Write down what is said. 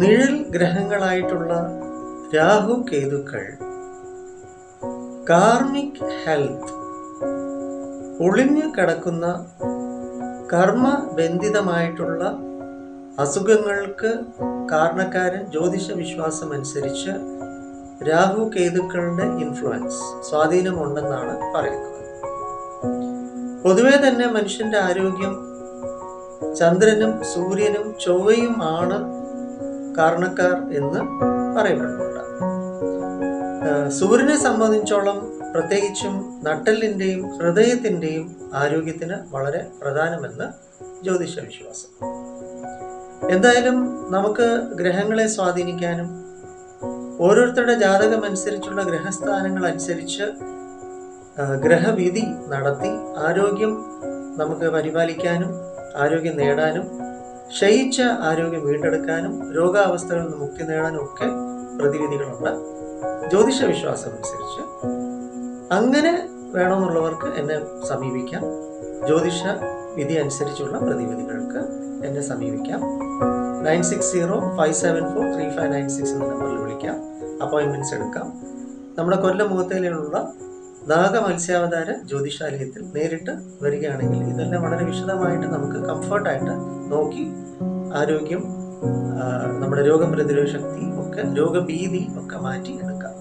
നിഴൽ ഗ്രഹങ്ങളായിട്ടുള്ള രാഹു കേതുക്കൾ കാർമിക് ഹെൽത്ത് ഒളിഞ്ഞു കിടക്കുന്ന കർമ്മബന്ധിതമായിട്ടുള്ള അസുഖങ്ങൾക്ക് കാരണക്കാരൻ ജ്യോതിഷ വിശ്വാസം അനുസരിച്ച് രാഹു കേതുക്കളുടെ ഇൻഫ്ലുവൻസ് സ്വാധീനമുണ്ടെന്നാണ് പറയുന്നത്. പൊതുവേ തന്നെ മനുഷ്യന്റെ ആരോഗ്യം ചന്ദ്രനും സൂര്യനും ചൊവ്വയും ആണ് കാരണക്കാർ എന്ന് പറയപ്പെടുന്നുണ്ട് സൂര്യനെ സംബന്ധിച്ചോളം പ്രത്യേകിച്ചും നട്ടലിന്റെയും ഹൃദയത്തിന്റെയും ആരോഗ്യത്തിന് വളരെ പ്രധാനമെന്ന് ജ്യോതിഷ വിശ്വാസം. എന്തായാലും നമുക്ക് ഗ്രഹങ്ങളെ സ്വാധീനിക്കാനും ഓരോരുത്തരുടെ ജാതകം അനുസരിച്ചുള്ള ഗ്രഹസ്ഥാനങ്ങൾ അനുസരിച്ച് ഗ്രഹവിധി നടത്തി ആരോഗ്യം നമുക്ക് പരിപാലിക്കാനും ആരോഗ്യം നേടാനും ക്ഷയിച്ച ആരോഗ്യം വീണ്ടെടുക്കാനും രോഗാവസ്ഥകളിൽ നിന്ന് മുക്തി നേടാനും ഒക്കെ പ്രതിവിധികളുണ്ട്. ജ്യോതിഷ വിശ്വാസം അനുസരിച്ച്. അങ്ങനെ വേണമെന്നുള്ളവർക്ക് എന്നെ സമീപിക്കാം. ജ്യോതിഷ വിധി അനുസരിച്ചുള്ള പ്രതിവിധികൾക്ക് എന്നെ സമീപിക്കാം. Nine six zero five seven four three five nine six എന്ന നമ്പറിൽ വിളിക്കാം. അപ്പോയിൻമെന്റ്സ് എടുക്കാം. നമ്മുടെ കൊല്ലം മുഖത്തേലുള്ള നാഗ മത്സ്യാവതാര ജ്യോതിഷാലയത്തിൽ നേരിട്ട് വരികയാണെങ്കിൽ ഇതെല്ലാം വളരെ വിശദമായിട്ട് നമുക്ക് കംഫർട്ടായിട്ട് നോക്കി ആരോഗ്യം നമ്മുടെ രോഗപ്രതിരോധ ശക്തി ഒക്കെ രോഗഭീതി ഒക്കെ മാറ്റി എടുക്കാം